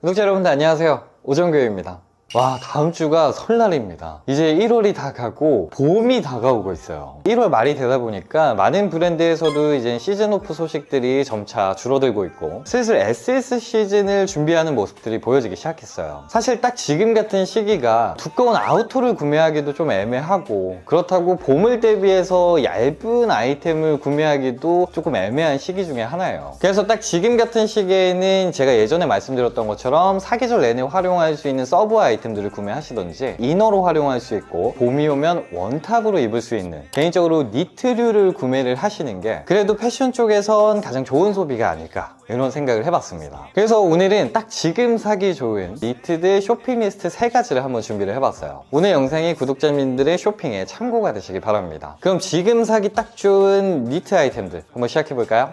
구독자 여러분들 안녕하세요. 오정교입니다. 와, 다음 주가 설날입니다. 이제 1월이 다 가고 봄이 다가오고 있어요. 1월 말이 되다 보니까 많은 브랜드에서도 이제 시즌 오프 소식들이 점차 줄어들고 있고 슬슬 SS 시즌을 준비하는 모습들이 보여지기 시작했어요. 사실 딱 지금 같은 시기가 두꺼운 아우터를 구매하기도 좀 애매하고 그렇다고 봄을 대비해서 얇은 아이템을 구매하기도 조금 애매한 시기 중에 하나예요. 그래서 딱 지금 같은 시기에는 제가 예전에 말씀드렸던 것처럼 사계절 내내 활용할 수 있는 서브 아이템 들을 구매하시던지 이너로 활용할 수 있고 봄이 오면 원탑으로 입을 수 있는 개인적으로 니트류를 구매를 하시는 게 그래도 패션 쪽에선 가장 좋은 소비가 아닐까 이런 생각을 해봤습니다. 그래서 오늘은 딱 지금 사기 좋은 니트들 쇼핑 리스트 세 가지를 한번 준비를 해봤어요. 오늘 영상이 구독자님들의 쇼핑에 참고가 되시기 바랍니다. 그럼 지금 사기 딱 좋은 니트 아이템들 한번 시작해볼까요?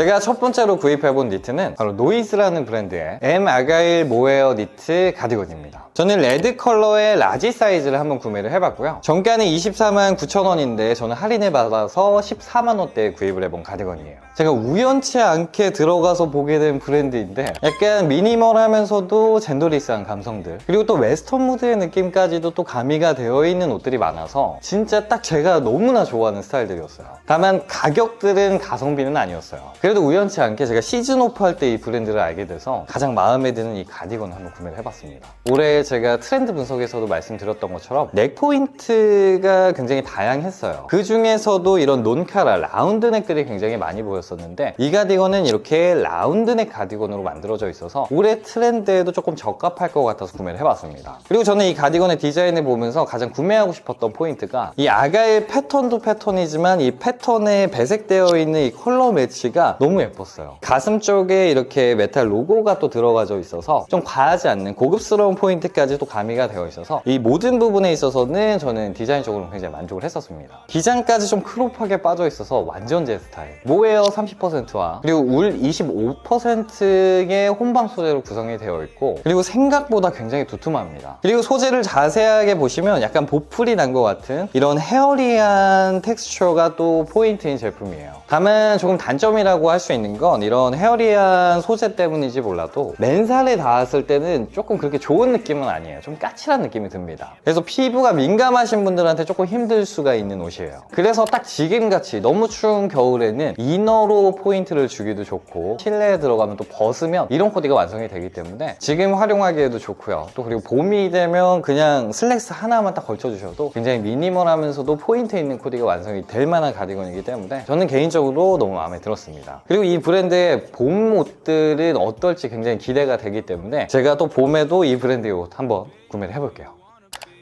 제가 첫 번째로 구입해본 니트는 바로 노이즈라는 브랜드의 M 아가일 모헤어 니트 가디건입니다. 저는 레드 컬러의 라지 사이즈를 한번 구매를 해봤고요. 정가는 24만 9천 원인데 저는 할인을 받아서 14만 원대에 구입을 해본 가디건이에요. 제가 우연치 않게 들어가서 보게 된 브랜드인데 약간 미니멀하면서도 젠더리스한 감성들 그리고 또 웨스턴 무드의 느낌까지도 또 가미가 되어 있는 옷들이 많아서 진짜 딱 제가 너무나 좋아하는 스타일들이었어요. 다만 가격들은 가성비는 아니었어요. 그래도 우연치 않게 제가 시즌 오프 할 때 이 브랜드를 알게 돼서 가장 마음에 드는 이 가디건을 한번 구매를 해봤습니다. 올해 제가 트렌드 분석에서도 말씀드렸던 것처럼 넥 포인트가 굉장히 다양했어요. 그 중에서도 이런 논카라 라운드 넥들이 굉장히 많이 보였 었는데 이 가디건은 이렇게 라운드 넥 가디건으로 만들어져 있어서 올해 트렌드에도 조금 적합할 것 같아서 구매를 해봤습니다. 그리고 저는 이 가디건의 디자인을 보면서 가장 구매하고 싶었던 포인트가 이 아가의 패턴도 패턴이지만 이 패턴에 배색되어 있는 이 컬러 매치가 너무 예뻤어요. 가슴 쪽에 이렇게 메탈 로고가 또 들어가져 있어서 좀 과하지 않는 고급스러운 포인트까지 또 가미가 되어 있어서 이 모든 부분에 있어서는 저는 디자인적으로 굉장히 만족을 했었습니다. 기장까지 좀 크롭하게 빠져 있어서 완전 제 스타일. 모헤어 30%와 그리고 울 25%의 혼방 소재로 구성이 되어 있고 그리고 생각보다 굉장히 두툼합니다. 그리고 소재를 자세하게 보시면 약간 보풀이 난 것 같은 이런 헤어리한 텍스처가 또 포인트인 제품이에요. 다만 조금 단점이라고 할 수 있는 건 이런 헤어리한 소재 때문인지 몰라도 맨살에 닿았을 때는 조금 그렇게 좋은 느낌은 아니에요. 좀 까칠한 느낌이 듭니다. 그래서 피부가 민감하신 분들한테 조금 힘들 수가 있는 옷이에요. 그래서 딱 지금같이 너무 추운 겨울에는 이너 로 포인트를 주기도 좋고 실내에 들어가면 또 벗으면 이런 코디가 완성이 되기 때문에 지금 활용하기에도 좋고요. 또 그리고 봄이 되면 그냥 슬랙스 하나만 딱 걸쳐주셔도 굉장히 미니멀하면서도 포인트 있는 코디가 완성이 될 만한 가디건이기 때문에 저는 개인적으로 너무 마음에 들었습니다. 그리고 이 브랜드의 봄 옷들은 어떨지 굉장히 기대가 되기 때문에 제가 또 봄에도 이 브랜드의 옷 한번 구매를 해볼게요.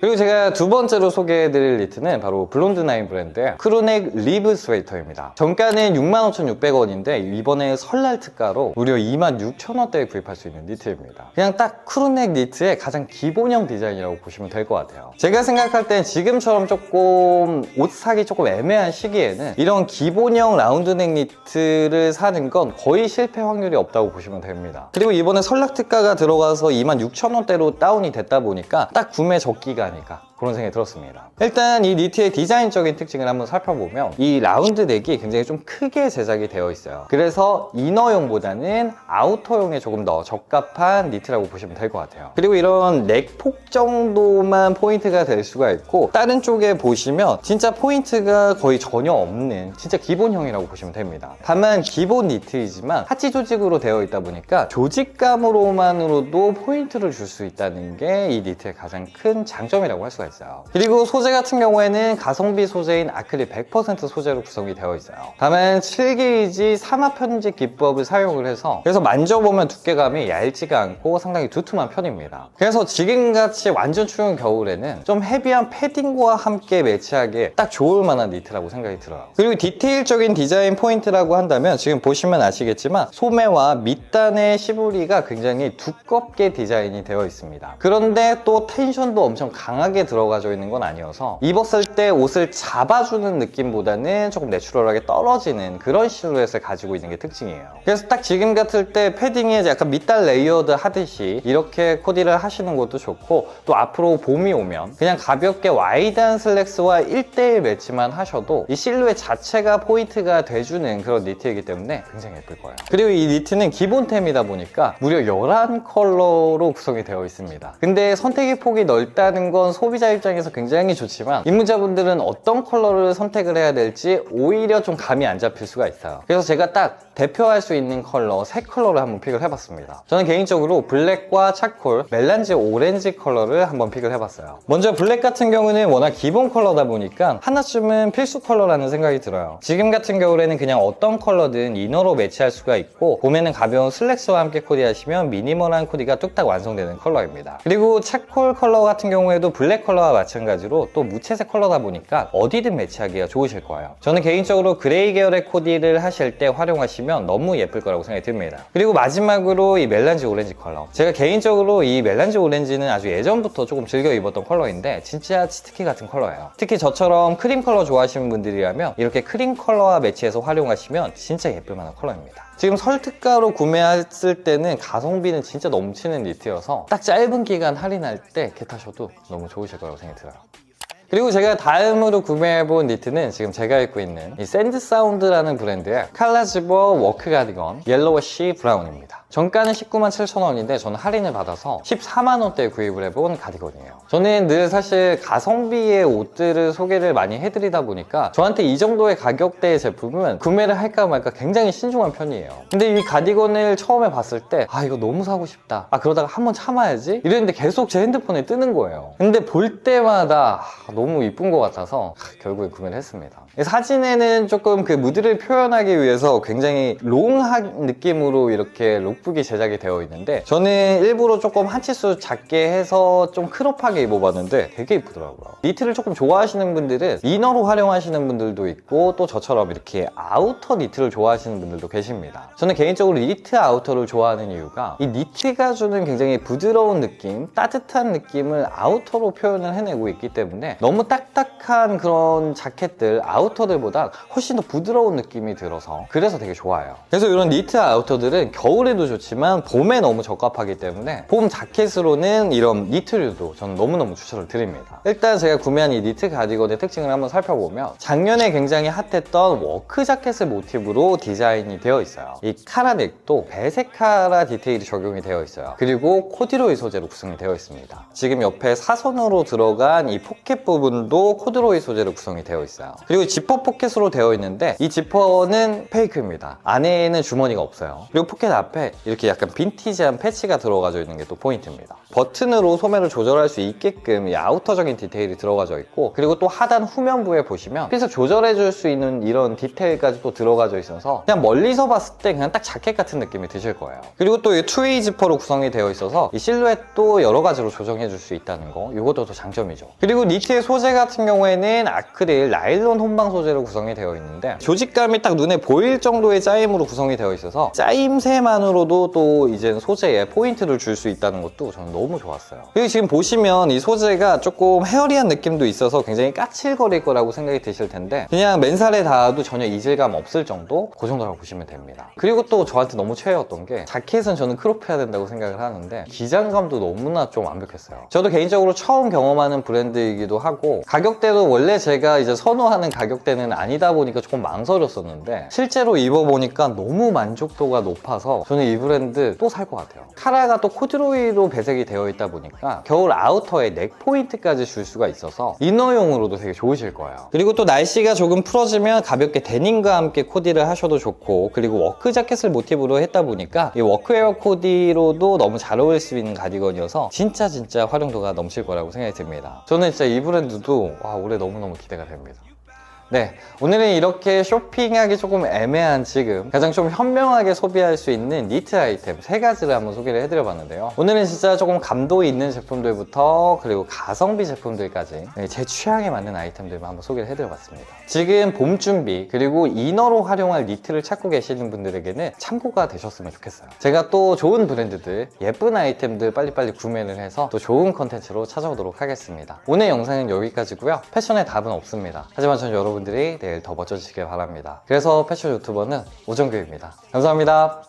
그리고 제가 두 번째로 소개해드릴 니트는 바로 블론드나인 브랜드의 크루넥 리브 스웨이터입니다. 정가는 65,600원인데 이번에 설날 특가로 무려 26,000원대에 구입할 수 있는 니트입니다. 그냥 딱 크루넥 니트의 가장 기본형 디자인이라고 보시면 될 것 같아요. 제가 생각할 땐 지금처럼 조금 옷 사기 조금 애매한 시기에는 이런 기본형 라운드넥 니트를 사는 건 거의 실패 확률이 없다고 보시면 됩니다. 그리고 이번에 설날 특가가 들어가서 26,000원대로 다운이 됐다 보니까 딱 구매 적기가 아닐까 그런 생각이 들었습니다. 일단 이 니트의 디자인적인 특징을 한번 살펴보면 이 라운드 넥이 굉장히 좀 크게 제작이 되어 있어요. 그래서 이너용보다는 아우터용에 조금 더 적합한 니트라고 보시면 될 것 같아요. 그리고 이런 넥 폭 정도만 포인트가 될 수가 있고 다른 쪽에 보시면 진짜 포인트가 거의 전혀 없는 진짜 기본형이라고 보시면 됩니다. 다만 기본 니트이지만 하치 조직으로 되어 있다 보니까 조직감으로만으로도 포인트를 줄 수 있다는 게 이 니트의 가장 큰 장점이라고 할 수가 있어요. 그리고 소재 같은 경우에는 가성비 소재인 아크릴 100% 소재로 구성이 되어 있어요. 다만 7게이지 사마 편집 기법을 사용을 해서 그래서 만져보면 두께감이 얇지가 않고 상당히 두툼한 편입니다. 그래서 지금같이 완전 추운 겨울에는 좀 헤비한 패딩과 함께 매치하기에 딱 좋을 만한 니트라고 생각이 들어요. 그리고 디테일적인 디자인 포인트라고 한다면 지금 보시면 아시겠지만 소매와 밑단의 시부리가 굉장히 두껍게 디자인이 되어 있습니다. 그런데 또 텐션도 엄청 강하게 들어 들어가져 있는 건 아니어서 입었을 때 옷을 잡아주는 느낌보다는 조금 내추럴하게 떨어지는 그런 실루엣을 가지고 있는 게 특징이에요. 그래서 딱 지금 같을 때 패딩에 약간 밑달 레이어드 하듯이 이렇게 코디를 하시는 것도 좋고 또 앞으로 봄이 오면 그냥 가볍게 와이드한 슬랙스와 1대1 매치만 하셔도 이 실루엣 자체가 포인트가 돼주는 그런 니트이기 때문에 굉장히 예쁠 거예요. 그리고 이 니트는 기본템이다 보니까 무려 11컬러로 구성이 되어 있습니다. 근데 선택의 폭이 넓다는 건 입장에서 굉장히 좋지만 입문자분들은 어떤 컬러를 선택을 해야 될지 오히려 좀 감이 안 잡힐 수가 있어요. 그래서 제가 딱 대표할 수 있는 컬러 세 컬러를 한번 픽을 해봤습니다. 저는 개인적으로 블랙과 차콜, 멜란지 오렌지 컬러를 한번 픽을 해봤어요. 먼저 블랙 같은 경우는 워낙 기본 컬러다 보니까 하나쯤은 필수 컬러라는 생각이 들어요. 지금 같은 겨울에는 그냥 어떤 컬러든 이너로 매치할 수가 있고 봄에는 가벼운 슬랙스와 함께 코디하시면 미니멀한 코디가 뚝딱 완성되는 컬러입니다. 그리고 차콜 컬러 같은 경우에도 블랙 컬러 와 마찬가지로 또 무채색 컬러다 보니까 어디든 매치하기가 좋으실 거예요. 저는 개인적으로 그레이 계열의 코디를 하실 때 활용하시면 너무 예쁠 거라고 생각이 듭니다. 그리고 마지막으로 이 멜란지 오렌지 컬러. 제가 개인적으로 이 멜란지 오렌지는 아주 예전부터 조금 즐겨 입었던 컬러인데 진짜 치트키 같은 컬러예요. 특히 저처럼 크림 컬러 좋아하시는 분들이라면 이렇게 크림 컬러와 매치해서 활용하시면 진짜 예쁠 만한 컬러입니다. 지금 설특가로 구매했을 때는 가성비는 진짜 넘치는 니트여서 딱 짧은 기간 할인할 때 겟하셔도 너무 좋으실 거라고 생각이 들어요. 그리고 제가 다음으로 구매해본 니트는 지금 제가 입고 있는 이 샌드 사운드라는 브랜드의 칼라지버 워크 가디건 옐로우시 브라운입니다. 정가는 19만 7천 원인데 저는 할인을 받아서 14만 원대에 구입을 해본 가디건이에요. 저는 늘 사실 가성비의 옷들을 소개를 많이 해드리다 보니까 저한테 이 정도의 가격대의 제품은 구매를 할까 말까 굉장히 신중한 편이에요. 근데 이 가디건을 처음에 봤을 때 아 이거 너무 사고 싶다. 아 그러다가 한번 참아야지 이랬는데 계속 제 핸드폰에 뜨는 거예요. 근데 볼 때마다 아, 너무 이쁜 것 같아서 아, 결국에 구매를 했습니다. 사진에는 조금 그 무드를 표현하기 위해서 굉장히 롱한 느낌으로 이렇게 룩북이 제작이 되어 있는데 저는 일부러 조금 한 치수 작게 해서 좀 크롭하게 입어봤는데 되게 이쁘더라고요. 니트를 조금 좋아하시는 분들은 이너로 활용하시는 분들도 있고 또 저처럼 이렇게 아우터 니트를 좋아하시는 분들도 계십니다. 저는 개인적으로 니트 아우터를 좋아하는 이유가 이 니트가 주는 굉장히 부드러운 느낌, 따뜻한 느낌을 아우터로 표현을 해내고 있기 때문에 너무 딱딱한 그런 자켓들, 아우터들보다 훨씬 더 부드러운 느낌이 들어서 그래서 되게 좋아요. 그래서 이런 니트 아우터들은 겨울에도 좋지만 봄에 너무 적합하기 때문에 봄 자켓으로는 이런 니트류도 저는 너무너무 추천을 드립니다. 일단 제가 구매한 이 니트 가디건의 특징을 한번 살펴보면 작년에 굉장히 핫했던 워크 자켓을 모티브로 디자인이 되어 있어요. 이 카라넥도 배색 카라 디테일이 적용이 되어 있어요. 그리고 코디로이 소재로 구성이 되어 있습니다. 지금 옆에 사선으로 들어간 이 포켓 부분 도 코드로이 소재로 구성이 되어 있어요. 그리고 지퍼 포켓으로 되어 있는데 이 지퍼는 페이크입니다. 안에는 주머니가 없어요. 그리고 포켓 앞에 이렇게 약간 빈티지한 패치가 들어가져 있는 게 또 포인트입니다. 버튼으로 소매를 조절할 수 있게끔 이 아우터적인 디테일이 들어가져 있고 그리고 또 하단 후면부에 보시면 핏을 조절해 줄 수 있는 이런 디테일까지 또 들어가져 있어서 그냥 멀리서 봤을 때 그냥 딱 자켓 같은 느낌이 드실 거예요. 그리고 또 이 투웨이 지퍼로 구성이 되어 있어서 이 실루엣도 여러 가지로 조정해 줄 수 있다는 거 이것도 더 장점이죠. 그리고 니트의 소재 같은 경우에는 아크릴 나일론 혼방 소재로 구성이 되어 있는데 조직감이 딱 눈에 보일 정도의 짜임으로 구성이 되어 있어서 짜임새만으로도 또 이제 소재에 포인트를 줄 수 있다는 것도 저는 너무 좋았어요. 그리고 지금 보시면 이 소재가 조금 헤어리한 느낌도 있어서 굉장히 까칠거릴 거라고 생각이 드실 텐데 그냥 맨살에 닿아도 전혀 이질감 없을 정도? 그 정도라고 보시면 됩니다. 그리고 또 저한테 너무 최애였던 게 자켓은 저는 크롭해야 된다고 생각을 하는데 기장감도 너무나 좀 완벽했어요. 저도 개인적으로 처음 경험하는 브랜드이기도 하고 가격대도 원래 제가 이제 선호하는 가격대는 아니다 보니까 조금 망설였었는데 실제로 입어보니까 너무 만족도가 높아서 저는 이 브랜드 또 살 것 같아요. 카라가 또 코드로이로 배색이 되어 있다 보니까 겨울 아우터에 넥 포인트까지 줄 수가 있어서 이너용으로도 되게 좋으실 거예요. 그리고 또 날씨가 조금 풀어지면 가볍게 데님과 함께 코디를 하셔도 좋고 그리고 워크 자켓을 모티브로 했다 보니까 이 워크웨어 코디로도 너무 잘 어울릴 수 있는 가디건이어서 진짜 진짜 활용도가 넘칠 거라고 생각이 듭니다. 저는 진짜 이 브랜드 도 와 올해 너무너무 기대가 됩니다. 네, 오늘은 이렇게 쇼핑하기 조금 애매한 지금 가장 좀 현명하게 소비할 수 있는 니트 아이템 세 가지를 한번 소개를 해드려봤는데요. 오늘은 진짜 조금 감도 있는 제품들부터 그리고 가성비 제품들까지 네, 제 취향에 맞는 아이템들만 한번 소개를 해드려봤습니다. 지금 봄 준비 그리고 이너로 활용할 니트를 찾고 계시는 분들에게는 참고가 되셨으면 좋겠어요. 제가 또 좋은 브랜드들, 예쁜 아이템들 빨리빨리 구매를 해서 또 좋은 컨텐츠로 찾아오도록 하겠습니다. 오늘 영상은 여기까지고요. 패션에 답은 없습니다. 하지만 전 여러분 들이 내일 더 멋져지시길 바랍니다. 그래서 패션 유튜버는 오정규입니다. 감사합니다.